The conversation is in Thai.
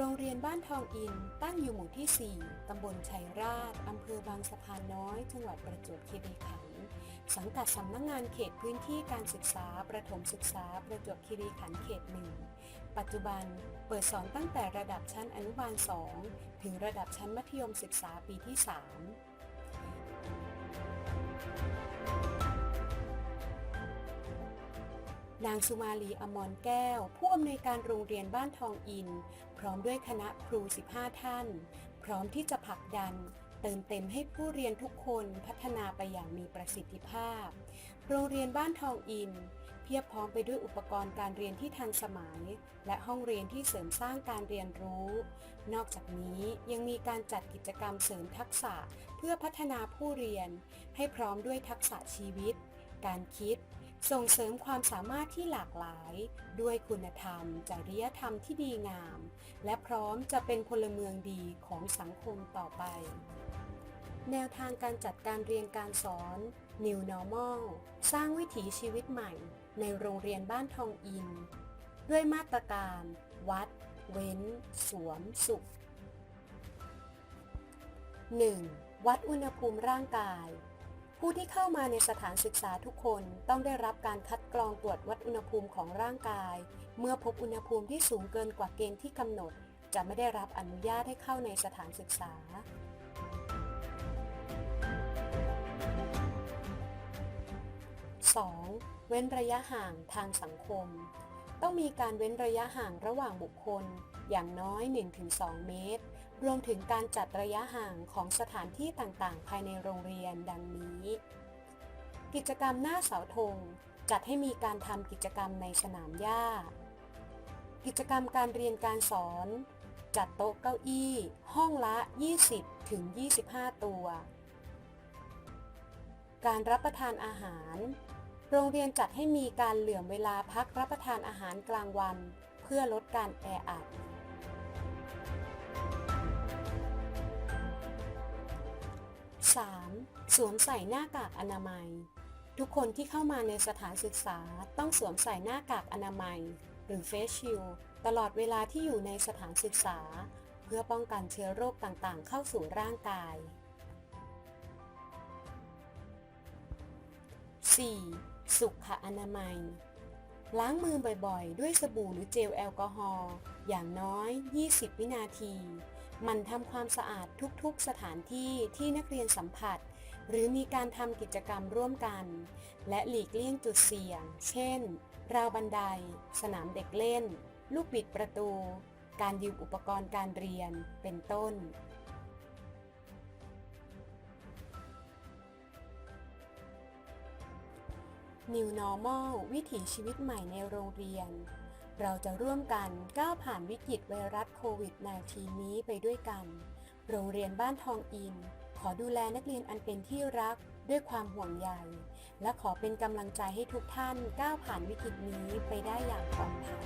โรงเรียนบ้านทองอินตั้งอยู่หมู่ที่ 4 ตำบลชัยราช อำเภอบางสะพานน้อย จังหวัดประจวบคีรีขันธ์ สังกัดสำนักงงานเขตพื้นที่การศึกษา ประถมศึกษา ประจวบคีรีขันธ์เขตหนึ่ง ปัจจุบันเปิดสอนตั้งแต่ระดับชั้นอนุบาล 2 ถึงระดับชั้นมัธยมศึกษาปีที่ 3 นางสุมาลีอมรแก้ว ผู้อำนวยการโรงเรียนบ้านทองอิน พร้อมด้วยคณะครู 15 ท่าน พร้อมที่จะผลักดัน เติมเต็มให้ผู้เรียนทุกคนพัฒนาไปอย่างมีประสิทธิภาพ โรงเรียนบ้านทองอิน เพียบพร้อมไปด้วยอุปกรณ์การเรียนที่ทันสมัย และห้องเรียนที่เสริมสร้างการเรียนรู้ นอกจากนี้ยังมีการจัดกิจกรรมเสริมทักษะเพื่อพัฒนาผู้เรียน ให้พร้อมด้วยทักษะชีวิต การคิด ส่งเสริมความสามารถที่หลากหลาย ด้วยคุณธรรม จริยธรรมที่ดีงาม และพร้อมจะเป็นพลเมืองดีของสังคมต่อไป แนวทางการจัดการเรียนการสอน New Normal สร้างวิถีชีวิตใหม่ ในโรงเรียนบ้านทองอิน ด้วยมาตรการ วัด เว้น สวม สุข 1. วัดอุณหภูมิร่างกาย ผู้ที่เข้ามาในสถานศึกษาทุกคนต้องได้รับการคัดกรองตรวจวัดอุณหภูมิของร่างกาย เมื่อพบอุณหภูมิที่สูงเกินกว่าเกณฑ์ที่กำหนด จะไม่ได้รับอนุญาตให้เข้าในสถานศึกษา 2. เว้นระยะห่างทางสังคม ต้องมีการเว้นระยะห่างระหว่างบุคคล อย่างน้อย 1-2 เมตร รวมถึงการจัดระยะห่างของสถานที่ต่างๆ ภายในโรงเรียนดังนี้ กิจกรรมหน้าเสาธงจัดให้มีการทำกิจกรรมในสนามหญ้า กิจกรรมการเรียนการสอน จัดโต๊ะเก้าอี้ ห้องละ 20 ถึง 25 ตัว การรับประทานอาหาร โรงเรียนจัดให้มีการเหลื่อมเวลาพักรับประทานอาหารกลางวัน เพื่อลดการแออัด 3. สวมใส่หน้ากากอนามัย ทุกคนที่เข้ามาในสถานศึกษาต้องสวมใส่หน้ากากอนามัย หรือเฟสชิลตลอดเวลาที่อยู่ในสถานศึกษา เพื่อป้องกันเชื้อโรคต่างๆ เข้าสู่ร่างกาย 4. สุขอนามัย ล้างมือบ่อยๆ ด้วยสบู่หรือเจลแอลกอฮอล์อย่างน้อย 20 วินาที มันทำความสะอาดทุกๆสถานที่ที่นักเรียนสัมผัส หรือมีการทำกิจกรรมร่วมกัน และหลีกเลี่ยงจุดเสี่ยง เช่น ราวบันได สนามเด็กเล่น ลูกบิดประตู การยืมอุปกรณ์การเรียน เป็นต้น New Normal วิถีชีวิตใหม่ในโรงเรียน เราจะร่วมกันก้าวผ่านวิกฤตไวรัสโควิด -19 นี้ไปด้วยกัน โรงเรียนบ้านทองอิน ขอดูแลนักเรียนอันเป็นที่รักด้วยความห่วงใย และขอเป็นกำลังใจให้ทุกท่านก้าวผ่านวิกฤตนี้ไปได้อย่างปลอดภัย